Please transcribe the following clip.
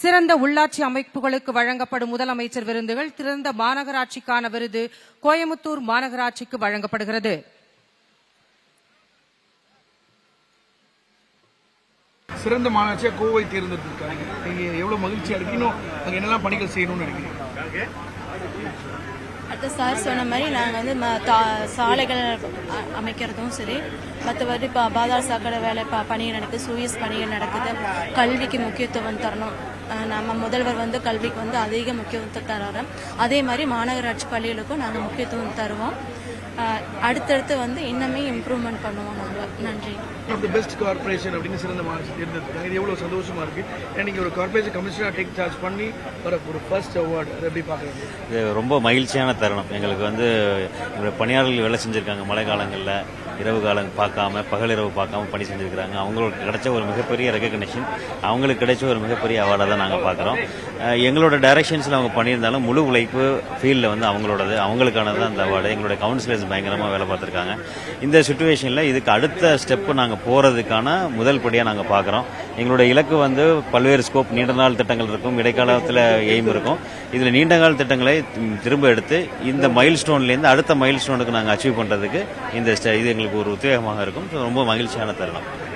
சிறந்த உள்ளாட்சி அமைப்புகளுக்கு வழங்கப்படும் முதலமைச்சர் விருதுகள் சிறந்த மாநகராட்சிக்கான விருது கோயமுத்தூர் மாநகராட்சிக்கு வழங்கப்படுகிறது. சிறந்த மாநகராட்சியா கோவை தேர்ந்தெடுத்திருக்காங்க. நீங்க எவ்வளவு மகிழ்ச்சியா இருக்கு. இன்னும் அங்க என்னெல்லாம் பணிகள் செய்யணும்னு நினைக்கிறீங்க? அடுத்து சார் சொன்ன மாதிரி நாங்கள் வந்து ம- தா- சாலைகள் அமைக்கிறதும் சரி மற்றபடி இப்போ பாதாள சாக்கடை வேலை ப பணிகள் நடக்குது சூயஸ் பணிகள் நடக்குது கல்விக்கு முக்கியத்துவம் தரணும். நம்ம முதல்வர் வந்து கல்விக்கு வந்து அதிக முக்கியத்துவம் தராரு. அதே மாதிரி மாநகராட்சி பள்ளிகளுக்கும் நாங்கள் முக்கியத்துவம் தருவோம். அடுத்தடுத்து வந்து இன்னுமே இம்ப்ரூவ்மெண்ட் பண்ணுவோம் நாங்கள் நன்றி. பெஸ்ட் கார்பரேஷன் அப்படின்னு சிறந்த மாநகராட்சி தேர்ந்தெடுத்திருக்காங்க இது எவ்வளவு சந்தோஷமா இருக்கு. ஏன்னா நீங்க ஒரு கார்பரேஷன் கமிஷனரா டேக் சார்ஜ் பண்ணி வர ஒரு ஃபர்ஸ்ட் அவார்டு எப்படி பாக்குறீங்க இது ரொம்ப மகிழ்ச்சியான தருணம். எங்களுக்கு வந்து எங்களுடைய பணியாளர்கள் வேலை செஞ்சுருக்காங்க மழை காலங்களில் இரவு காலம் பார்க்காம பகல் இரவு பார்க்காம பணி செஞ்சுருக்கிறாங்க. அவங்களுக்கு கிடைச்ச ஒரு மிகப்பெரிய ரெக்கக்னேஷன் அவங்களுக்கு கிடைச்ச ஒரு மிகப்பெரிய அவார்டாக தான் நாங்கள் பார்க்குறோம். எங்களோட டைரக்ஷன்ஸில் அவங்க பண்ணியிருந்தாலும் முழு உழைப்பு ஃபீல்டில் வந்து அவங்களோடது அவங்களுக்கானது தான் அந்த அவார்டு எங்களுடைய கவுன்சிலர்ஸ் பயங்கரமாக வேலை பார்த்துருக்காங்க. இந்த சுச்சுவேஷனில் இதுக்கு அடுத்த ஸ்டெப்பு நாங்கள் போகிறதுக்கான முதல் படியாக நாங்கள் பார்க்குறோம். எங்களுடைய இலக்கு வந்து பல்வேறு ஸ்கோப் நீண்ட நாள் திட்டங்கள் இருக்கும் இடைக்காலத்தில் எய்ம் இருக்கும். இதில் நீண்ட கால திட்டங்களை திரும்ப எடுத்து இந்த மைல் ஸ்டோன்லேருந்து அடுத்த மைல் ஸ்டோனுக்கு நாங்கள் அச்சீவ் பண்ணுறதுக்கு இந்த ஸ்ட- இது எங்களுக்கு ஒரு உத்வேகமாக இருக்கும். ரொம்ப மகிழ்ச்சியான தருணம்.